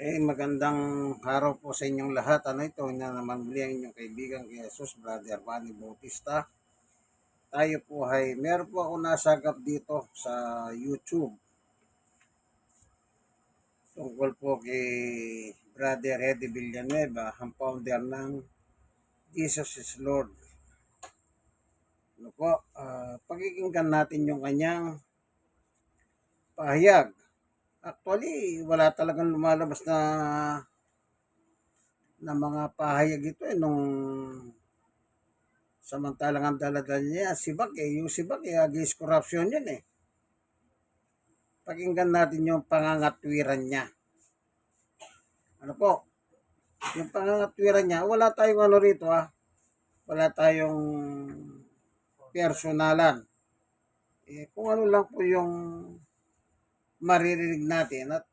Eh, magandang araw po sa inyong lahat. Ano ito? Na naman muli ang inyong kaibigan kay Jesus, Brother Manny Bautista. Tayo po ay, meron po ako nasagap dito sa YouTube. Tungkol po kay Brother Eddie Villanueva, ang founder ng Jesus is Lord. Ano po, ah, pakikinggan natin yung kanyang pahayag. Actually, wala talagang lumalabas na na mga pahayag ito eh nung samantalang ang daladala niya si Bak eh. Yung si Bak eh against corruption yun eh. Pakinggan natin yung pangangatwiran niya. Ano po? Yung pangangatwiran niya wala tayong ano rito ah. Wala tayong personalan. Eh kung ano lang po yung maririnig natin at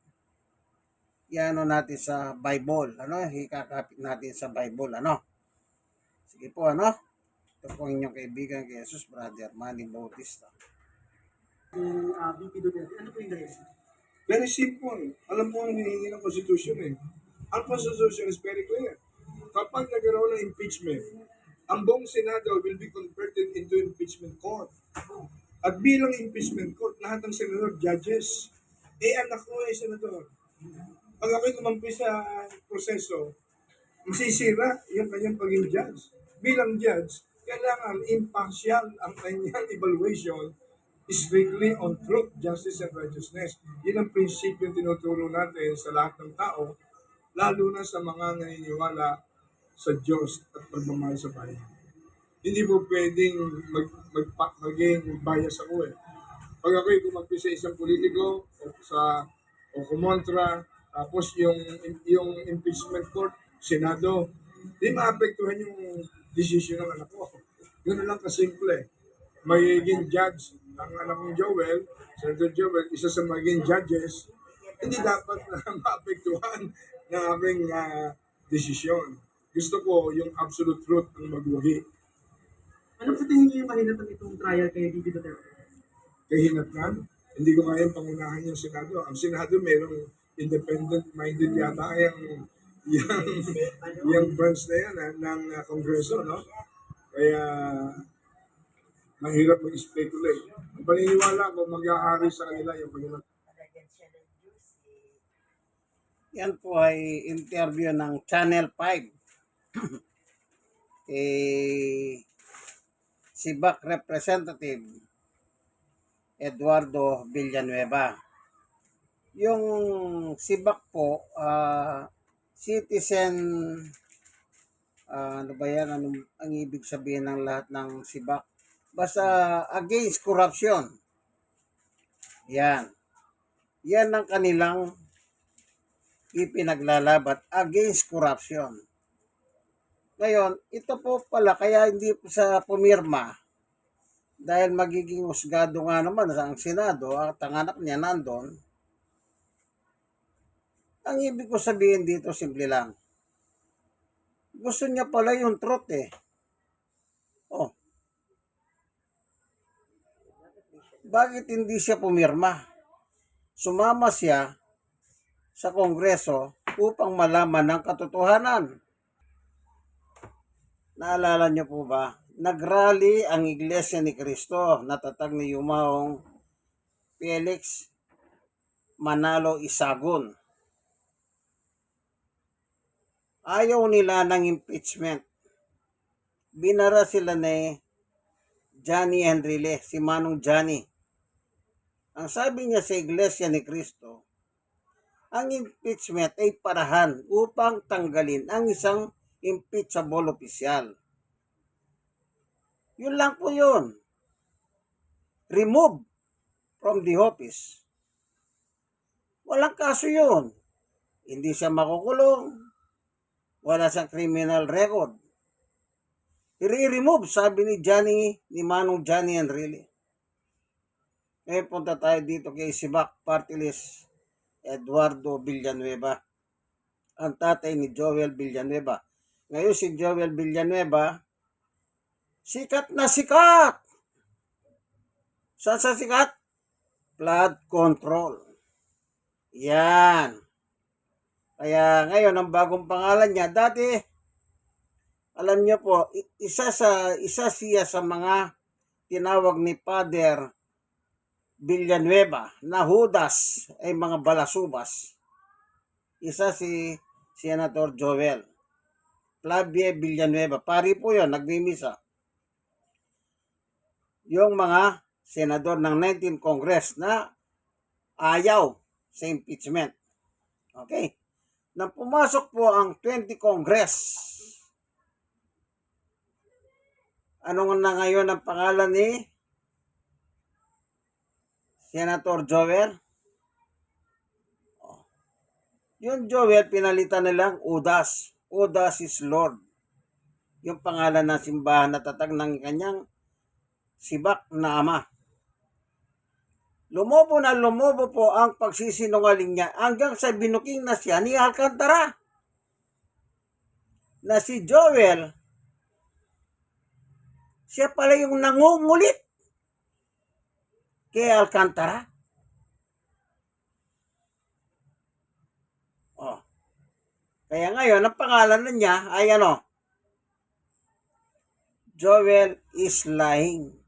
iano natin sa Bible, ano, ikakapit natin sa Bible, ano. Sige po, ano. Ito po ang inyong kaibigan kay Jesus, Brother Manny Bautista. yung uh, VP Duterte. Ano po yung dahilan? Very simple. Alam mo ang hinihingi ng Constitution eh. Ang Constitution is very clear. Kapag nagkaroon ng impeachment, ang buong Senado will be converted into impeachment court. At bilang impeachment court, lahat ng senador, judges, eh anak ko eh, senador. Pag ako'y kumampi sa proseso, masisira yung kanyang pagiging judge. Bilang judge, kailangan impartial ang kanyang evaluation strictly on truth, justice, and righteousness. Yun ang prinsipyo tinuturo natin sa lahat ng tao, lalo na sa mga naniniwala sa Diyos at pagmamahal sa bayan. Hindi mo pwedeng mag, mag, maging bias ako eh. Pag ako'y kumagpi sa isang politiko o sa o kumontra, tapos yung yung impeachment court, Senado, di maapektuhan yung desisyon ng anak ko. Ganun lang kasimple. Magiging judge ang anak ng Joel, Senator Joel, isa sa magiging judges, hindi dapat na maapektuhan ng aming ah, desisyon. Gusto ko yung absolute truth ang magwahi. Ano sa tingin niyo yung kahinatan itong trial kay VP Duterte? Kahinatnan. Hindi ko kayang pangunahan yung Senado. Ang Senado merong independent-minded yata yung yung, yung branch na yan ah, ng ah, Kongreso, no? Kaya mahirap mag-speculate. Ang paniniwala ko mag-aari sa kanila yung kanilang Yan po ay interview ng Channel 5. eh, si Bak Representative Eduardo Villanueva. Yung si Bak po, ah, citizen, ah, ano ba yan, ano ang ibig sabihin ng lahat ng si Bak? Basta against corruption. Yan. Yan ang kanilang ipinaglalabat against corruption. Ngayon, ito po pala, kaya hindi po sa pumirma, dahil magiging husgado nga naman sa ang Senado at ang anak niya nandun, ang ibig ko sabihin dito, simple lang. Gusto niya pala yung truth eh. Oh. Bakit hindi siya pumirma? Sumama siya sa Kongreso upang malaman ng katotohanan. Naalala niyo po ba? Nagrally ang Iglesia ni Cristo, natatag ni Yumaong Felix Manalo Isagon. Ayaw nila ng impeachment. Binara sila ni Johnny Enrile, si Manong Johnny. Ang sabi niya sa Iglesia ni Cristo, ang impeachment ay parahan upang tanggalin ang isang impeachable official. Yun lang po yun. Remove from the office. Walang kaso yun. Hindi siya makukulong. Wala siyang criminal record. I-remove, sabi ni Johnny, ni Manong Johnny Enrile. Eh, punta tayo dito kay Sibak Party List Eduardo Villanueva. Ang tatay ni Joel Villanueva. Ngayon si Joel Villanueva, sikat na sikat! Saan sa sikat? Flood control. Yan. Kaya ngayon, ang bagong pangalan niya, dati, alam niyo po, isa sa isa siya sa mga tinawag ni Father Villanueva na Judas ay mga balasubas. Isa si Senator Joel. Flavie Villanueva. Pari po yon nagmimisa. Yung mga senador ng 19 Congress na ayaw sa impeachment. Okay? Nang pumasok po ang 20 Congress, ano na ngayon ang pangalan ni Senator Joel? Oh. Yung Joel, pinalitan nilang Udas. Udas is Lord. Yung pangalan ng simbahan na tatag ng kanyang sibak na ama. Lumobo na lumobo po ang pagsisinungaling niya hanggang sa binuking na siya ni Alcantara. Na si Joel, siya pala yung nangungulit kay Alcantara. Oh. Kaya ngayon, ang pangalan niya ay ano? Joel is lying.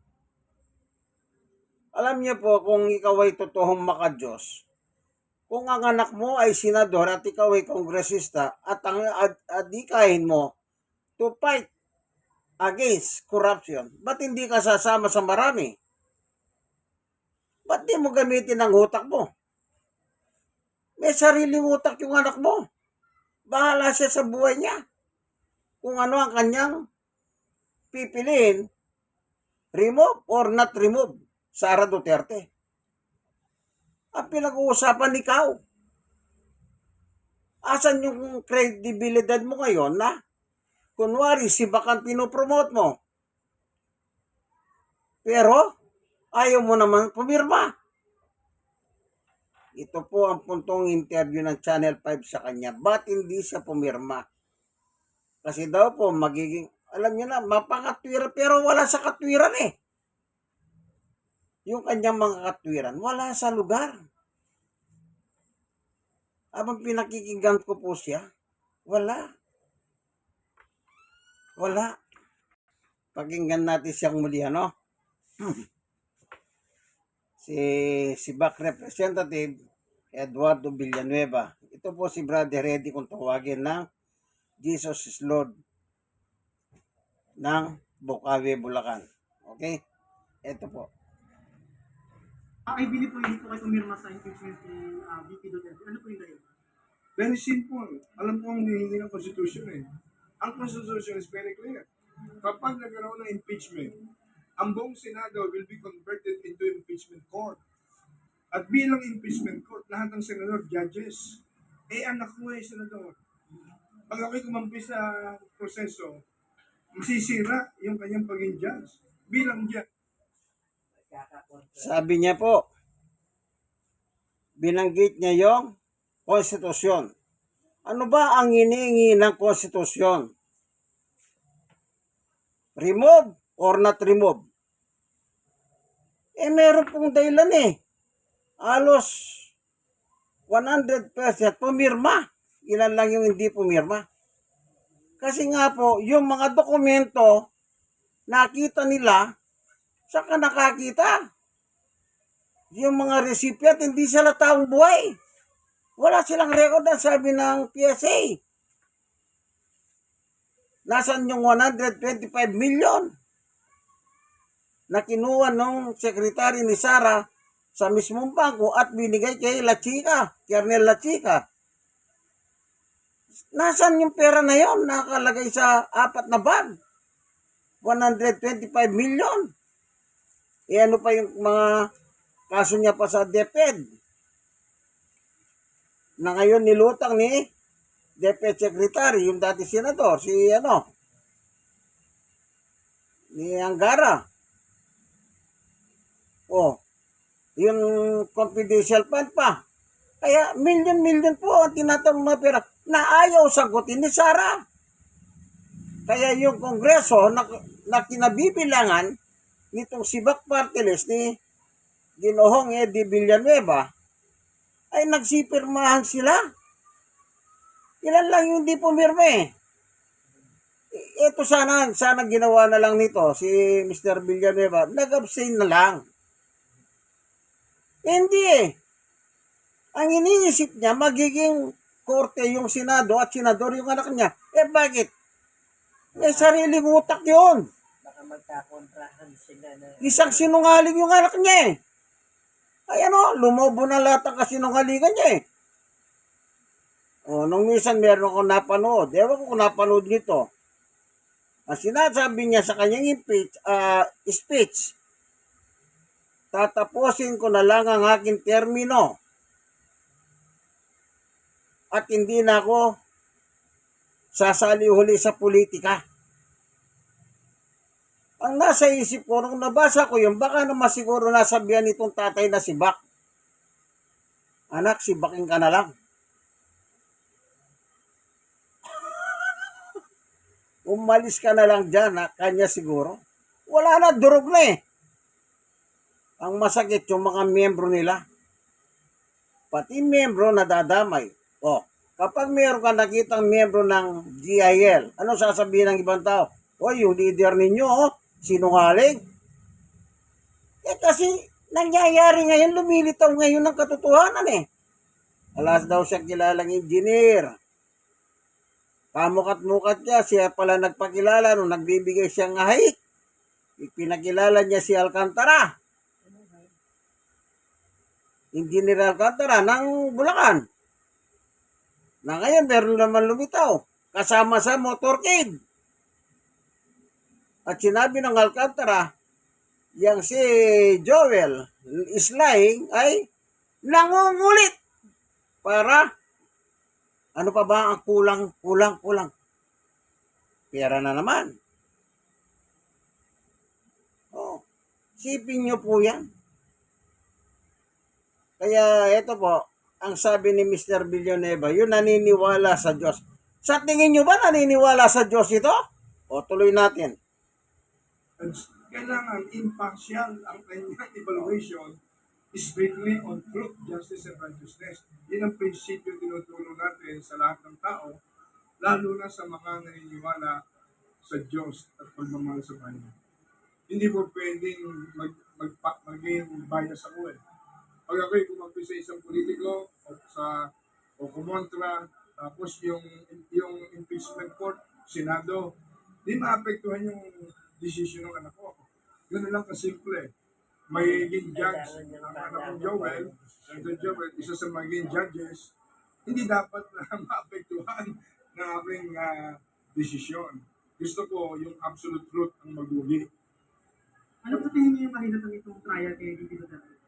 Alam niyo po, kung ikaw ay totoong makadiyos, kung ang anak mo ay senador at ikaw ay kongresista at ang ad- adikahin mo to fight against corruption, ba't hindi ka sasama sa marami? Ba't di mo gamitin ang utak mo? May sariling utak yung anak mo. Bahala siya sa buhay niya. Kung ano ang kanyang pipiliin, remove or not remove, Sara Duterte. Ang pinag-uusapan ikaw. Asan yung credibility mo ngayon na kunwari si Bakan pinopromote mo. Pero ayaw mo naman pumirma. Ito po ang puntong interview ng Channel 5 sa kanya. Ba't hindi siya pumirma? Kasi daw po magiging, alam niyo na, mapakatwira pero wala sa katwiran eh. Yung kanyang mga katwiran, wala sa lugar. Habang pinakikinggan ko po siya, wala. Wala. Pakinggan natin siyang muli, ano? si si back representative Eduardo Villanueva. Ito po si Brother Reddy kung tawagin ng Jesus is Lord ng Bukawi, Bulacan. Okay? Ito po. Ah, I believe po hindi po kayo pumirma sa impeachment ni ah, VP Duterte. Ano po yung dahilan? Very simple. Alam ko ang hinihingi ng Constitution eh. Ang Constitution is very clear. Kapag nagkaroon ng impeachment, ang buong Senado will be converted into impeachment court. At bilang impeachment court, lahat ng senador, judges. Eh, anak mo eh, senador. Pag ako'y kumampi sa proseso, masisira yung kanyang pagiging judge. Bilang judge. Sabi niya po, binanggit niya yung konstitusyon. Ano ba ang hinihingi ng konstitusyon? Remove or not remove? Eh, meron pong dahilan eh. Alos 100% pumirma. Ilan lang yung hindi pumirma. Kasi nga po, yung mga dokumento, nakita nila, saka nakakita. Yung mga recipient, hindi sila taong buhay. Wala silang record na sabi ng PSA. Nasaan yung 125 million na kinuha ng sekretary ni Sara sa mismong bangko at binigay kay La Chica, Kernel La Chica. Nasaan yung pera na yon nakalagay sa apat na bag? 125 million. E ano pa yung mga kaso niya pa sa DepEd? Na ngayon nilutang ni DepEd Secretary, yung dati senador, si ano, ni Angara. Oh, yung confidential fund pa. Kaya million-million po ang tinatanong na pera na ayaw sagutin ni Sara. Kaya yung kongreso na, na kinabibilangan nitong si List ni Ginohong Eddie Villanueva ay nagsipirmahan sila Ilan lang yung hindi pumirma eh. Ito sana, sana ginawa na lang nito si Mr. Villanueva. Nag-abstain na lang. Hindi eh. Ang iniisip niya, magiging korte yung Senado at Senador yung anak niya. Eh bakit? May sariling utak yun. Magkakontrahan sila na Isang sinungaling yung anak niya eh. Ay ano, lumobo na lahat ang kasinungalingan niya eh. O, nung minsan meron akong napanood. Ewan ko kung napanood nito. Ang sinasabi niya sa kanyang impeach, ah, speech, tatapusin ko na lang ang aking termino. At hindi na ako sasali huli sa politika. Ang nasa isip ko, nung nabasa ko yun, baka naman siguro nasabihan nitong tatay na si Bak. Anak, si Baking ka na lang. Umalis ka na lang dyan, ha? kanya siguro. Wala na, durog na eh. Ang masakit yung mga miyembro nila. Pati miyembro na dadamay. O, kapag meron ka nakitang miyembro ng GIL, ano sasabihin ng ibang tao? O, yung leader ninyo, oh, sinungaling. Eh kasi nangyayari ngayon, lumilitaw ngayon ng katotohanan eh. Alas daw siya kilalang engineer. Pamukat-mukat niya, siya pala nagpakilala nung nagbibigay siya ng hike. Ipinakilala niya si Alcantara. Engineer Alcantara ng Bulacan. Na ngayon, meron naman lumitaw. Kasama sa motorcade. At sinabi ng Alcantara, yang si Joel is lying ay nangungulit para ano pa ba ang kulang, kulang, kulang? Pera na naman. Oh, sipin nyo po yan. Kaya ito po, ang sabi ni Mr. Villanueva, yun naniniwala sa Diyos. Sa tingin nyo ba naniniwala sa Diyos ito? O tuloy natin. Kailangan impartial ang kanyang evaluation strictly on truth, justice, and righteousness. Yan ang prinsipyo tinuturo natin sa lahat ng tao, lalo na sa mga naniniwala sa Diyos at pagmamahal sa Kanya. Hindi po pwedeng mag, mag, maging bias ako eh. Pag ako'y kumampi sa isang politiko o sa o kumontra, tapos yung yung impeachment court, Senado, di maapektuhan yung decision ng anak ko. Ganun lang kasimple. Magiging judge, ang anak kong Joel, Senator Joel, isa sa magiging judges, hindi dapat na maapektuhan ng aking ah, desisyon. Gusto ko yung absolute truth ang maguli. Ano sa tingin niyo yung kahinatang itong trial kay Vicky Duterte?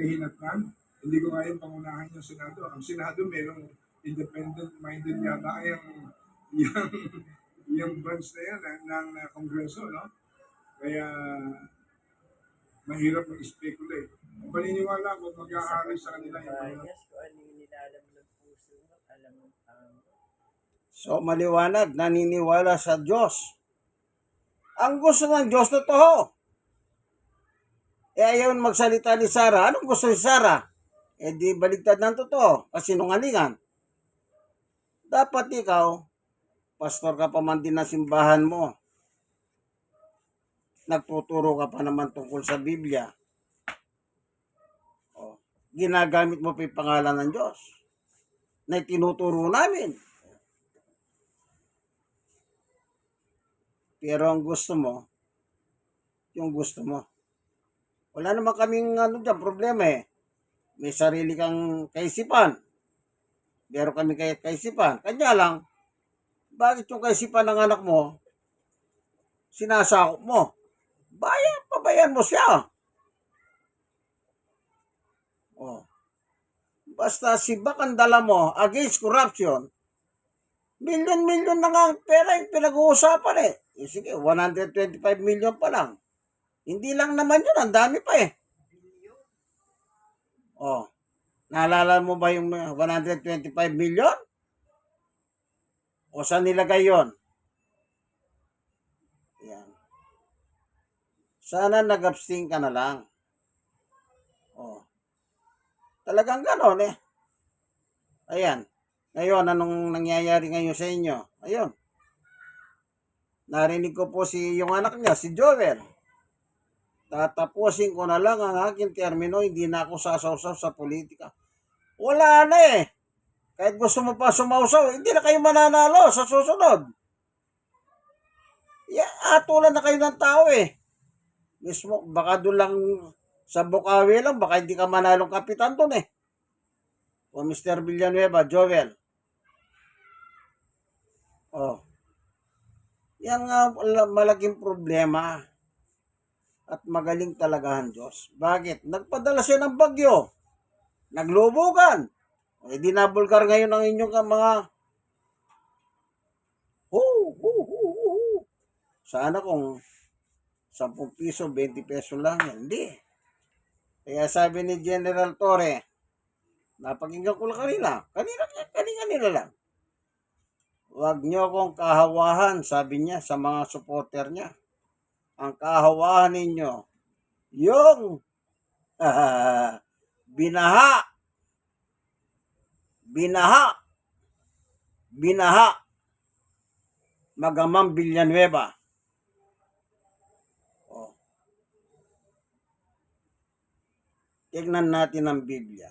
kahinatnan. Hindi ko kayang pangunahan yung Senado. Ang Senado merong independent-minded yata yung, yung, yung branch na yan ng, ng, ng Kongreso, no? Kaya mahirap mag-speculate. Ang paniniwala ko, mag-aari sa kanila yung Panginoon. bias kung ano yung nilalam ng puso mo, alam mo ang So, maliwanag, naniniwala sa Diyos. Ang gusto ng Diyos, totoo. Eh, ayaw magsalita ni Sarah. Anong gusto ni Sarah? Eh, di baligtad ng totoo. Kasi nungalingan. Dapat ikaw, pastor ka pa man din ng simbahan mo. Nagtuturo ka pa naman tungkol sa Biblia. O, ginagamit mo pa yung pangalan ng Diyos na tinuturo namin. Pero ang gusto mo, yung gusto mo. Wala naman kaming ano dyan, problema eh. May sarili kang kaisipan. Meron kami kay kaisipan. Kanya lang, bakit yung kaisipan ng anak mo, sinasakop mo? Bayan, pabayan mo siya. Oh. Basta si Bakang dala mo against corruption, milyon-milyon na nga ang pera yung pinag-uusapan eh. eh. Sige, 125 million pa lang. Hindi lang naman yun, ang dami pa eh. Oh. Naalala mo ba yung 125 million? O saan nilagay yon? Yan. Sana nag-abstain ka na lang. Oh. Talagang ganon eh. Ayan. Ngayon, anong nangyayari ngayon sa inyo? Ayun. Narinig ko po si yung anak niya, si Joel. Tatapusin ko na lang ang aking termino, hindi na ako sasawsaw sa politika. Wala na eh. Kahit gusto mo pa sumausaw, hindi na kayo mananalo sa susunod. Yeah, atulan na kayo ng tao eh. Mismo, baka doon lang sa Bukawi lang, baka hindi ka manalong kapitan doon eh. O Mr. Villanueva, Joel. Oh. Yan nga malaking problema. At magaling talaga ang Diyos. Bakit? Nagpadala siya ng bagyo. Naglubugan. Eh, di nabulgar ngayon ang inyong mga hu, hu, hu, hu. Sana kung 10 piso, 20 peso lang. Hindi. Kaya sabi ni General Torre, napakinggan ko lang kanina. Kanina, kanina nila lang. Huwag niyo akong kahawahan, sabi niya sa mga supporter niya. Ang kahawahan ninyo, yung binaha, binaha, binaha, magamang Villanueva. Oh. Tignan natin ang Biblia.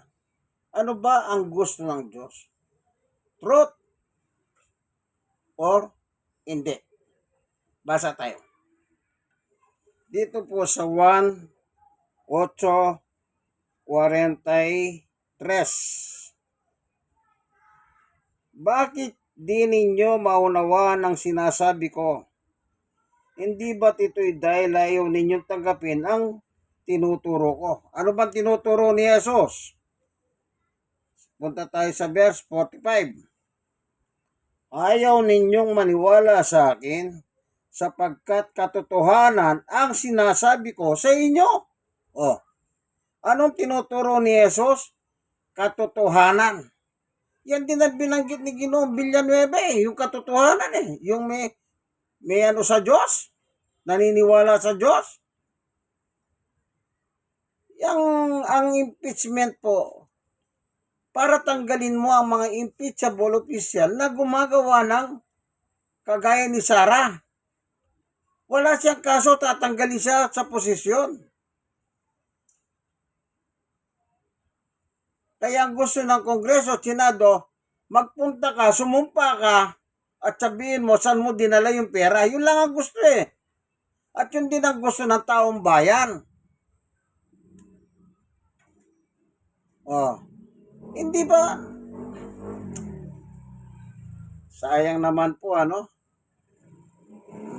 Ano ba ang gusto ng Diyos? Truth or hindi? Basa tayo. Dito po sa 1, 8, 43. Bakit di ninyo maunawa ng sinasabi ko? Hindi ba't ito'y dahil ayaw ninyong tanggapin ang tinuturo ko? Ano bang tinuturo ni Jesus? Punta tayo sa verse 45. Ayaw ninyong maniwala sa akin sapagkat katotohanan ang sinasabi ko sa inyo. Oh, anong tinuturo ni Jesus? Katotohanan. Yan din ang binanggit ni Ginoong Villanueva eh, yung katotohanan eh, yung may, may ano sa Diyos, naniniwala sa Diyos. Yang ang impeachment po, para tanggalin mo ang mga impeachable official na gumagawa ng kagaya ni Sarah. Wala siyang kaso, tatanggalin siya sa posisyon. Kaya ang gusto ng Kongreso at Senado, magpunta ka, sumumpa ka, at sabihin mo saan mo dinala yung pera. Yun lang ang gusto eh. At yun din ang gusto ng taong bayan. Oh. Hindi ba? Sayang naman po ano?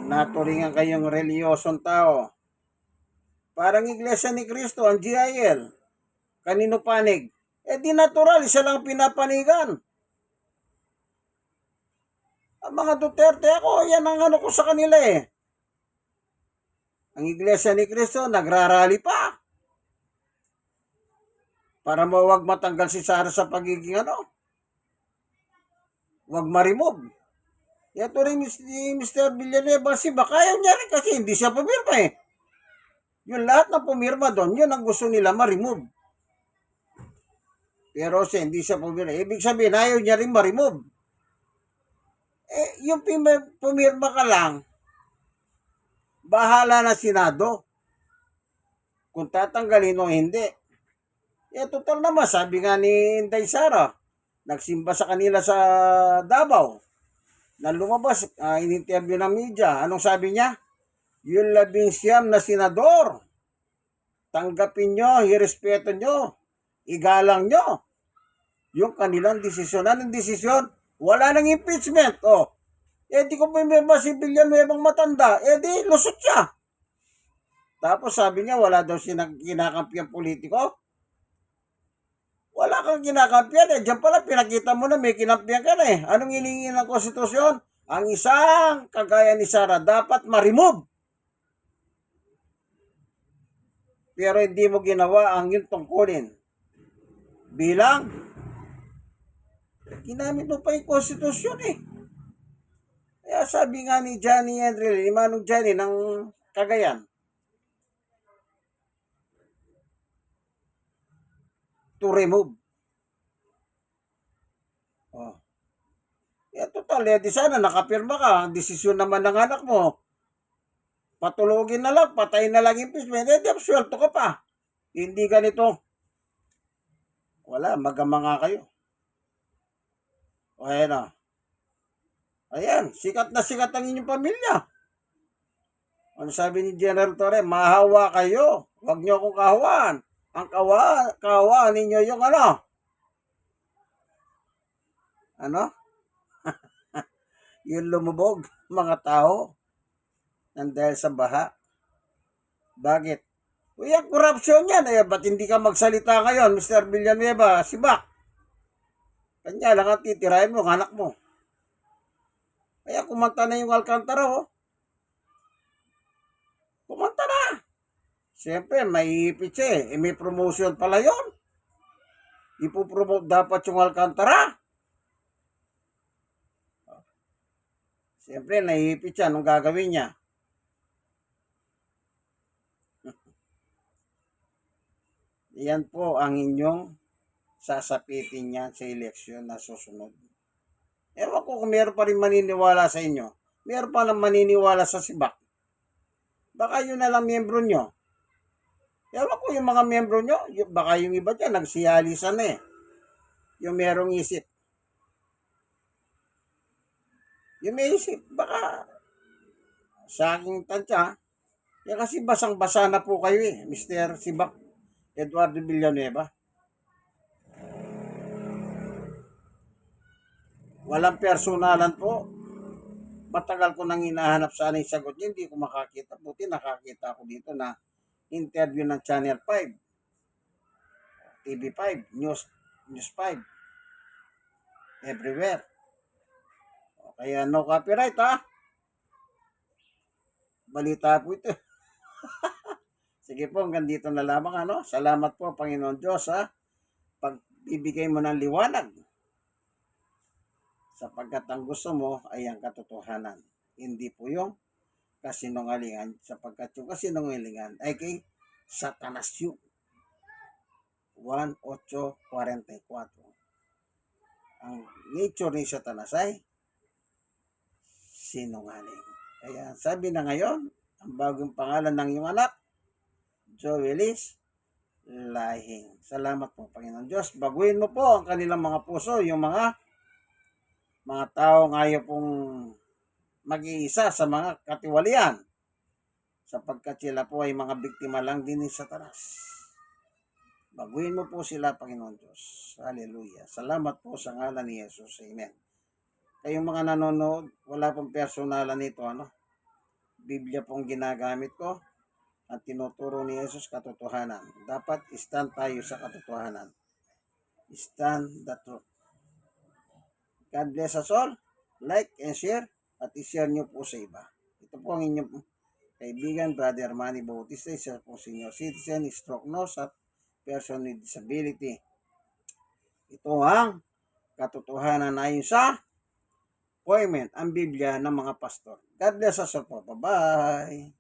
Naturingan kayong reliyosong tao. Parang Iglesia ni Cristo, ang GIL. Kanino panig? Eh di natural, isa lang pinapanigan. Ang mga Duterte, ako, yan ang ano ko sa kanila eh. Ang Iglesia ni Cristo, nagrarally pa. Para mawag matanggal si Sara sa pagiging ano. Huwag ma-remove. Ito rin si Mr. Villanueva, si baka ayaw niya rin kasi hindi siya pumirma eh. Yung lahat na pumirma doon, yun ang gusto nila ma-remove. Pero siya, hindi siya pumirma. Ibig sabihin, ayaw niya rin ma-remove. Eh, yung pumirma ka lang, bahala na Senado. Kung tatanggalin o hindi. Eh, total naman, sabi nga ni Inday Sara, nagsimba sa kanila sa Davao. Na lumabas, uh, in-interview ng media. Anong sabi niya? Yung labing siyam na senador. Tanggapin nyo, irespeto nyo, igalang nyo. Yung kanilang desisyon. Anong desisyon? Wala nang impeachment. Oh. Eh di ko pumirma si Villanueva matanda. Eh di lusot siya. Tapos sabi niya wala daw siya kinakampiyan politiko. Wala kang kinakampiyan eh. Diyan pala pinakita mo na may kinampiyan ka na eh. Anong hiningi ng konstitusyon? Ang isang kagaya ni Sara dapat ma-remove. Pero hindi mo ginawa ang yung tungkulin. Bilang ginamit mo pa yung konstitusyon eh. Kaya sabi nga ni Johnny Henry, ni Manong Johnny ng Cagayan, to remove. Oh. all, eh di sana nakapirma ka. Ang desisyon naman ng anak mo. Patulogin na lang, patay na lang impeachment. Eh, di absuelto ka pa. Hindi ganito. Wala, magama nga kayo. Ayan o. Ayan, sikat na sikat ang inyong pamilya. Ano sabi ni General Torre? Mahawa kayo. Huwag niyo akong kahawaan. Ang kawa, kahawaan ninyo yung ano? Ano? yung lumubog, mga tao. Nang dahil sa baha. Bakit? Uy, ang korupsyon yan. Eh, ba't hindi ka magsalita ngayon, Mr. Villanueva? Si Bak. Kanya lang ang titirahin mo, anak mo. Kaya kumanta na yung Alcantara, oh. Kumanta na. Siyempre, may siya eh. Eh, may promotion pala yon. Ipopromote dapat yung Alcantara. Siyempre, naiipit siya. Anong gagawin niya? Yan po ang inyong sasapitin niya sa eleksyon na susunod. Ewan ko kung meron pa rin maniniwala sa inyo. Meron pa lang maniniwala sa sibak. Baka yun na lang miyembro nyo. Ewan ko yung mga miyembro nyo, baka yung iba dyan, nagsiyalisan na eh. Yung merong isip. Yung may isip, baka sa aking tansya, eh kasi basang-basa na po kayo eh, Mr. Sibak Eduardo Villanueva. Walang personalan po. Matagal ko nang hinahanap sana yung sagot niya, hindi ko makakita. Buti nakakita ko dito na interview ng Channel 5, TV5, News, News 5, everywhere. Kaya no copyright ha. Balita po ito. Sige po, hanggang dito na lamang ano. Salamat po Panginoon Diyos ha. Pagbibigay mo ng liwanag sapagkat ang gusto mo ay ang katotohanan. Hindi po yung kasinungalingan sapagkat yung kasinungalingan ay kay Satanas yun. 1.8.44 Ang nature ni Satanas ay sinungaling. Kaya sabi na ngayon, ang bagong pangalan ng iyong anak, Joel is lahing. Salamat po, Panginoon Diyos. Baguhin mo po ang kanilang mga puso, yung mga mga taong ayaw pong mag-iisa sa mga katiwalian sapagkat sila po ay mga biktima lang din ni Satanas. Baguhin mo po sila, Panginoon Diyos. Hallelujah. Salamat po sa ngalan ni Jesus. Amen. Kayong mga nanonood, wala pong personalan nito, ano? Biblia pong ginagamit ko at tinuturo ni Jesus katotohanan. Dapat stand tayo sa katotohanan. Stand the truth. God bless us all. Like and share at i-share nyo po sa iba. Ito po ang inyong kaibigan, Brother Manny Bautista, isa po senior citizen, stroke nurse at person with disability. Ito ang katotohanan ayon sa appointment, ang Biblia ng mga pastor. God bless us all po. Bye-bye.